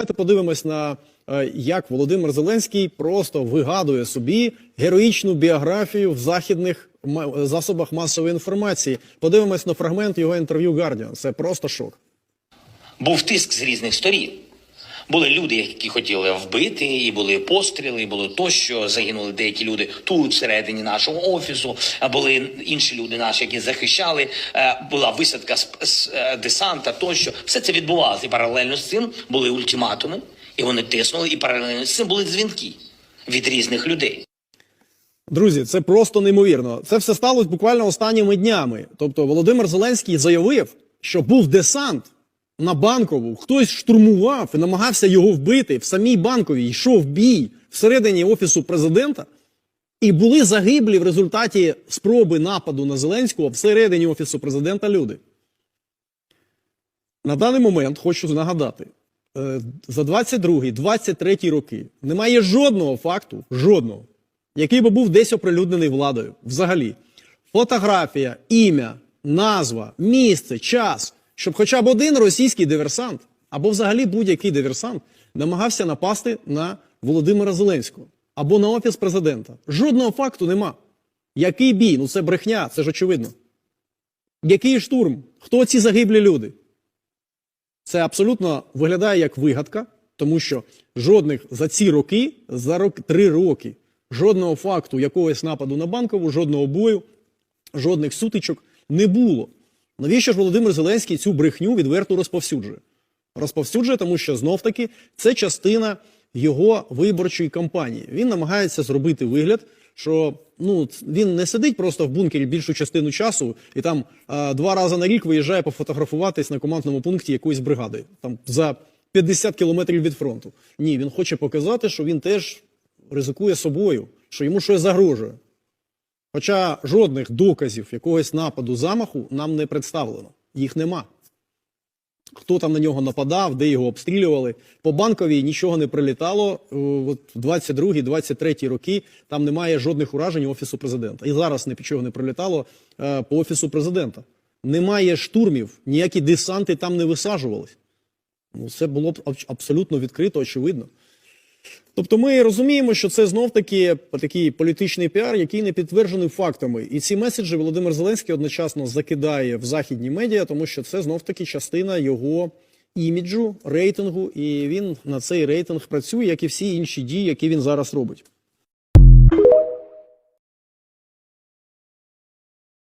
Давайте подивимось на е, як Володимир Зеленський просто вигадує собі героїчну біографію в західних засобах масової інформації. Подивимось на фрагмент його інтерв'ю Guardian. Це просто шок. був тиск з різних сторін. Були люди, які хотіли вбити, і були постріли, і було тощо. Загинули деякі люди тут, всередині нашого офісу. Були інші люди наші, які захищали. Е, Була висадка з, з е, десанта, тощо. Все це відбувалося. І паралельно з цим були ультиматуми, і вони тиснули, і паралельно з цим були дзвінки від різних людей. Друзі, це просто неймовірно. Це все сталося буквально останніми днями. Тобто Володимир Зеленський заявив, що був десант на банкову, хтось штурмував і намагався його вбити. В самій банковій йшов бій всередині офісу президента, і були загиблі в результаті спроби нападу на Зеленського всередині офісу президента люди. На даний момент хочу нагадати, е, за 22-23 роки немає жодного факту, жодного, який би був десь оприлюднений владою. Взагалі, фотографія, ім'я, назва, місце, час, щоб хоча б один російський диверсант або взагалі будь-який диверсант намагався напасти на Володимира Зеленського або на офіс президента. Жодного факту нема. Який бій? Ну це брехня, це ж очевидно. Який штурм? Хто ці загиблі люди? Це абсолютно виглядає як вигадка, тому що жодних за ці роки, за рок, три роки, жодного факту якогось нападу на банкову, жодного бою, жодних сутичок не було. Навіщо ж Володимир Зеленський цю брехню відверто розповсюджує? Розповсюджує, тому що знов таки це частина його виборчої кампанії. Він намагається зробити вигляд, що ну він не сидить просто в бункері більшу частину часу і там а, два рази на рік виїжджає пофотографуватись на командному пункті якоїсь бригади, там за 50 кілометрів від фронту. Ні, він хоче показати, що він теж ризикує собою, що йому щось загрожує. Хоча жодних доказів якогось нападу замаху нам не представлено. Їх нема. Хто там на нього нападав, де його обстрілювали. По банковій нічого не прилітало. Е, От в 22-23 роки там немає жодних уражень офісу президента. І зараз нічого не прилітало е, по офісу президента. Немає штурмів, ніякі десанти там не висаджувались. Ну, це було б аб- абсолютно відкрито, очевидно. Тобто ми розуміємо, що це знов таки такий політичний піар, який не підтверджений фактами. І ці меседжі Володимир Зеленський одночасно закидає в західні медіа, тому що це знов таки частина його іміджу, рейтингу, і він на цей рейтинг працює, як і всі інші дії, які він зараз робить.